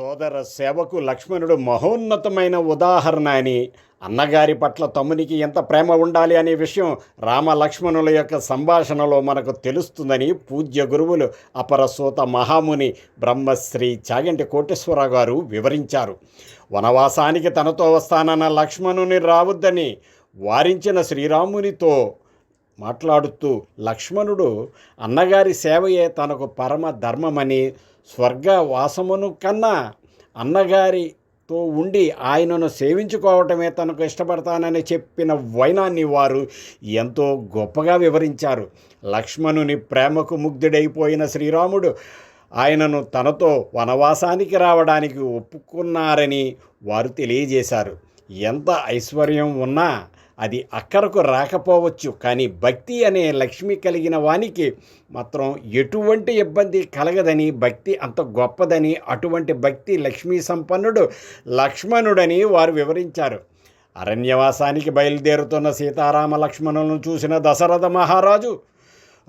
సోదర సేవకు లక్ష్మణుడు మహోన్నతమైన ఉదాహరణ అని. అన్నగారి పట్ల తమ్మునికి ఎంత ప్రేమ ఉండాలి అనే విషయం రామ లక్ష్మణుల యొక్క సంభాషణలో మనకు తెలుస్తుందని పూజ్య గురువులు అపరసూత మహాముని బ్రహ్మశ్రీ చాగంటి కోటేశ్వరరావు గారు వివరించారు. వనవాసానికి తనతో వస్తానన్న లక్ష్మణుని రావద్దని వారించిన శ్రీరామునితో మాట్లాడుతూ లక్ష్మణుడు అన్నగారి సేవయే తనకు పరమ ధర్మమని స్వర్గవాసమును కన్నా అన్నగారితో ఉండి ఆయనను సేవించుకోవటమే తనకు ఇష్టపడతానని చెప్పిన వైనాన్ని వారు ఎంతో గొప్పగా వివరించారు. లక్ష్మణుని ప్రేమకు ముగ్ధుడైపోయిన శ్రీరాముడు ఆయనను తనతో వనవాసానికి రావడానికి ఒప్పుకున్నారని వారు తెలియజేశారు. ఎంత ఐశ్వర్యం ఉన్నా అది అక్కరకు రాకపోవచ్చు. కానీ భక్తి అనే లక్ష్మి కలిగిన వానికి మాత్రం ఎటువంటి ఇబ్బంది కలగదని భక్తి అంత గొప్పదని అటువంటి భక్తి లక్ష్మీ సంపన్నుడు లక్ష్మణుడని వారు వివరించారు. అరణ్యవాసానికి బయలుదేరుతున్న సీతారామ లక్ష్మణులను చూసిన దశరథ మహారాజు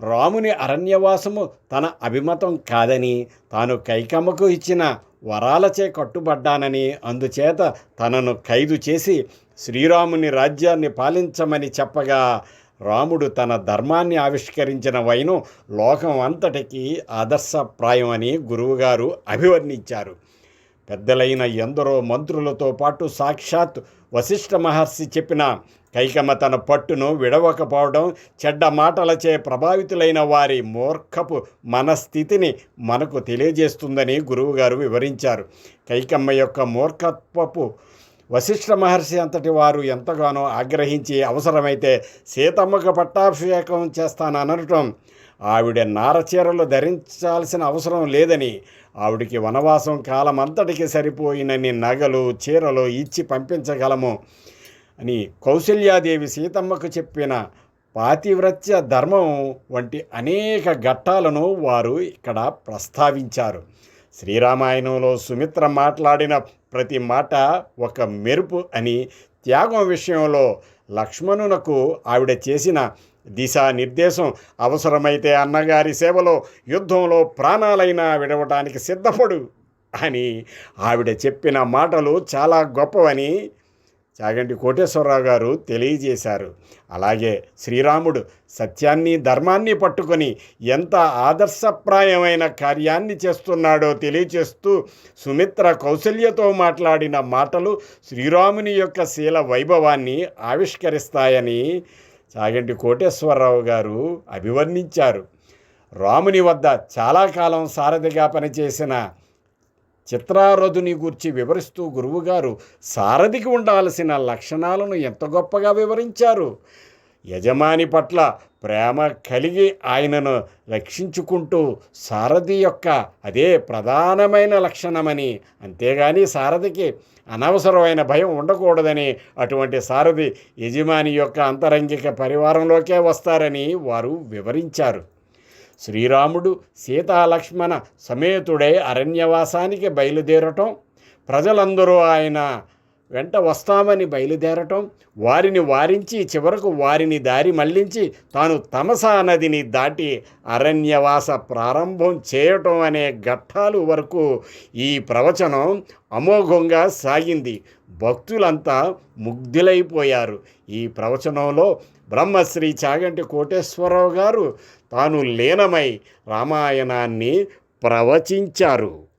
రాముని అరణ్యవాసము తన అభిమతం కాదని తాను కైకమ్మకు ఇచ్చిన వరాలచే కట్టుబడ్డానని అందుచేత తనను ఖైదు చేసి శ్రీరాముని రాజ్యాన్ని పాలించమని చెప్పగా రాముడు తన ధర్మాన్ని ఆవిష్కరించిన వైను లోకం అంతటికీ ఆదర్శప్రాయం అని గురువుగారు అభివర్ణించారు. పెద్దలైన ఎందరో మంత్రులతో పాటు సాక్షాత్ వశిష్ఠ మహర్షి చెప్పిన కైకమ్మ తన పట్టును విడవకపోవడం చెడ్డ మాటలచే ప్రభావితులైన వారి మూర్ఖపు మనస్థితిని మనకు తెలియజేస్తుందని గురువుగారు వివరించారు. కైకమ్మ యొక్క మూర్ఖత్వపు వశిష్ఠ మహర్షి అంతటి వారు ఎంతగానో ఆగ్రహించి అవసరమైతే సీతమ్మకు పట్టాభిషేకం చేస్తాననటం. ఆవిడ నారచీరలు ధరించాల్సిన అవసరం లేదని ఆవిడికి వనవాసం కాలం అంతటికి సరిపోయినన్ని నగలు చీరలు ఇచ్చి పంపించగలము అని కౌశల్యాదేవి సీతమ్మకు చెప్పిన పాతివ్రత్య ధర్మం వంటి అనేక ఘట్టాలను వారు ఇక్కడ ప్రస్తావించారు. శ్రీరామాయణంలో సుమిత్ర మాట్లాడిన ప్రతి మాట ఒక మెరుపు అని త్యాగం విషయంలో లక్ష్మణునకు ఆవిడ చేసిన దిశానిర్దేశం అవసరమైతే అన్నగారి సేవలో యుద్ధంలో ప్రాణాలైనా విడవటానికి సిద్ధపడు అని ఆవిడ చెప్పిన మాటలు చాలా గొప్పవని చాగంటి కోటేశ్వరరావు గారు తెలియజేశారు. అలాగే శ్రీరాముడు సత్యాన్ని ధర్మాన్ని పట్టుకొని ఎంత ఆదర్శప్రాయమైన కార్యాన్ని చేస్తున్నాడో తెలియచేస్తూ సుమిత్ర కౌశల్యతో మాట్లాడిన మాటలు శ్రీరాముని యొక్క శీల వైభవాన్ని ఆవిష్కరిస్తాయని చాగంటి కోటేశ్వరరావు గారు అభివర్ణించారు. రాముని వద్ద చాలా కాలం సారథిగా పనిచేసిన చిత్రారథుని గూర్చి వివరిస్తూ గురువుగారు సారథికి ఉండాల్సిన లక్షణాలను ఎంత గొప్పగా వివరించారు? యజమాని పట్ల ప్రేమ కలిగి ఆయనను రక్షించుకుంటూ సారథి యొక్క అదే ప్రధానమైన లక్షణమని అంతేగాని సారథికి అనవసరమైన భయం ఉండకూడదని అటువంటి సారథి యజమాని యొక్క అంతరంగిక పరివారంలోకే వస్తారని వారు వివరించారు. శ్రీరాముడు సీతాలక్ష్మణ సమేతుడై అరణ్యవాసానికి బయలుదేరటం ప్రజలందరూ ఆయన వెంట వస్తామని బయలుదేరటం వారిని వారించి చివరకు వారిని దారి మళ్ళించి తాను తమసా నదిని దాటి అరణ్యవాస ప్రారంభం చేయటం అనే ఘట్టాలు వరకు ఈ ప్రవచనం అమోఘంగా సాగింది. భక్తులంతా ముగ్ధులైపోయారు. ఈ ప్రవచనంలో బ్రహ్మశ్రీ చాగంటి కోటేశ్వరరావు గారు తాను లీనమై రామాయణాన్ని ప్రవచించారు.